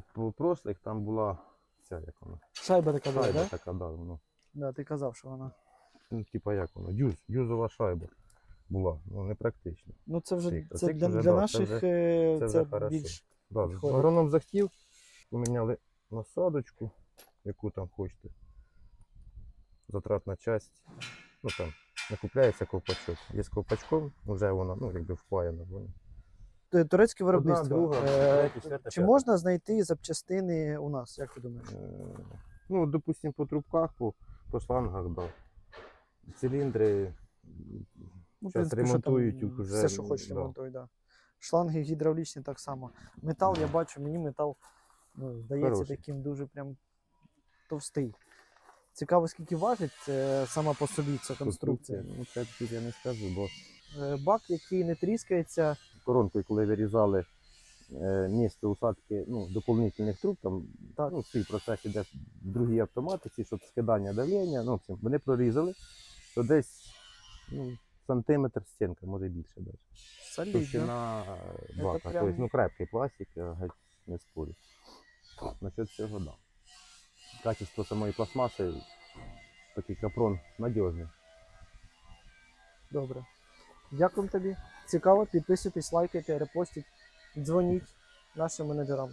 По прошлих там була ця, як вона, Шайба така була, шайба? Да? така, да, ну, Да, ти казав, що вона. ну, типа як воно, юз, юзова шайба була, ну не практично. Ну це вже Цик, це цик для, вже, для да, це наших вже- е, це це, вже більш. Да, Підходить. агроном захотів, поміняли насадочку, яку там хочете. Затратна часть. Ну там не купляється ковпачок. Є з ковпачком, вже вона ну, якби впаяна. поняв? Т- Турецьке Одна, друга, Е, третя, четверта, Чи п'ята. можна знайти запчастини у нас, як ти думаєш? Е, Ну, допустим, по трубках, по, по шлангах, да. Циліндри. Ну, в принципі, що там, ремонтують їх уже. Все, що хочеш, да. ремонтують, да. Шланги гідравлічні так само. Метал, я бачу, мені метал ну, здається Хороший. таким дуже прям товстий. Цікаво, скільки важить це сама по собі ця конструкція. Ну, це тут я не скажу, бо Е, Бак, який не тріскається, коронкою, коли вирізали е, місце усадки ну, доповнительних труб, там Так. ну, цей процес іде в другій автоматиці, щоб скидання давлення, ну, в общем, вони прорізали, то десь ну, сантиметр стінка, може більше навіть. Товщина е, бака. прям- Тобто, ну, крепкий пластик, я геть не спорю. Насчет цього, да. Качество самої пластмаси, такий капрон надіжний. Добре. Дякуємо тобі. Цікаво, підписуйтесь, лайкайте, репостіть, дзвоніть нашим менеджерам.